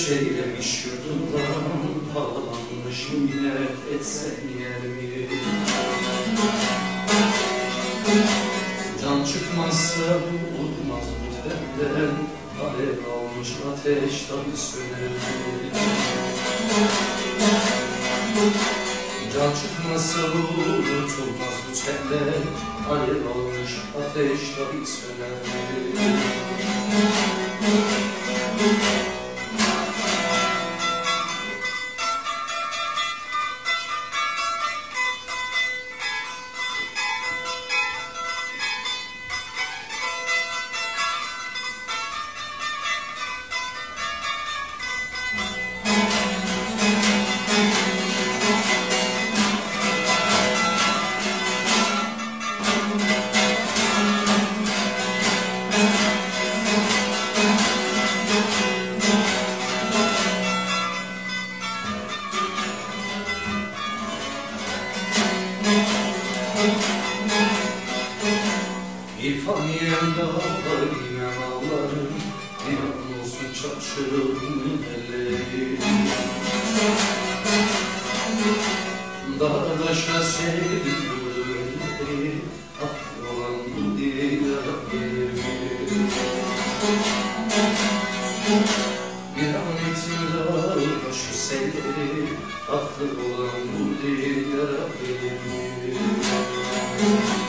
söylemiş yurdundan Bağlanmışım yine etsen yer mi? Can çıkmazsa vurmaz bu tenden Alev almış ateşten söner Can çıkmazsa vurmaz bu tenden Alev almış ateşten söner mi? İrfan yiyen dağlar inan ağlarım İnan olsun çarşırın elleri Dağdaşa sevdim gönülleri Ah olan bu gelir Bir an için dağdaşı selleri Ah Thank you.